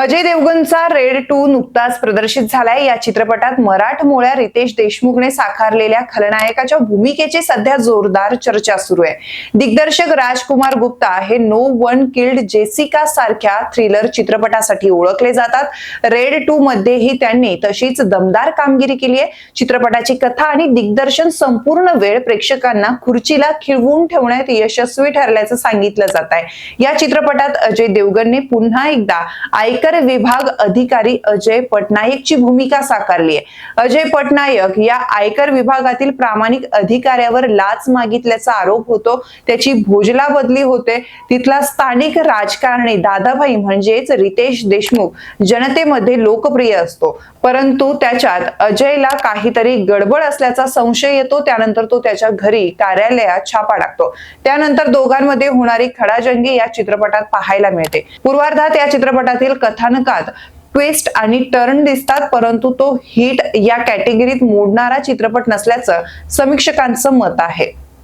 Ajay देवगणचा red to नुकताच प्रदर्शित झालाय. या चित्रपटात मराठमोळ्या रितेश देशमुखने साकारलेल्या खलनायकाच्या भूमिकेची सध्या जोरदार चर्चा सुरू आहे. दिग्दर्शक राजकुमार गुप्ता हे नो वन किल्ड जेसिका सारख्या थ्रिलर चित्रपटासाठी ओळखले जातात. रेड टू मध्येही त्यांनी तशीच दमदार कामगिरी केली आहे. चित्रपटाची कथा आणि दिग्दर्शन संपूर्ण वेळ प्रेक्षकांना खुर्चीला खिळवून ठेवण्यात यशस्वी ठरल्याचं सांगितलं जात आहे. या चित्रपटात अजय देवगणने पुन्हा एकदा आयकर आयकर विभाग अधिकारी अजय पटनायकची भूमिका साकारली आहे. अजय पटनायक या आयकर विभागातील प्रामाणिक अधिकाऱ्यावर लाच मागितल्याचा आरोप होतो. त्याची भोजला बदली होते. तिथला स्थानिक राजकारणी दादाभाई म्हणजेच रितेश देशमुख जनतेमध्ये लोकप्रिय असतो. परंतु त्याच्यात अजयला काहीतरी गडबड असल्याचा संशय येतो. त्यानंतर तो त्याच्या घरी कार्यालयात छापा टाकतो. त्यानंतर दोघांमध्ये होणारी खडाजंगी या चित्रपटात पाहायला मिळते. पूर्वार्धात या चित्रपटातील कथा कथानकात ट्विस्ट आणि टर्न दिसतात परंतु तो हिट या कॅटेगरीत मोडणारा चित्रपट नसल्याचं समीक्षकांचं मत आहे.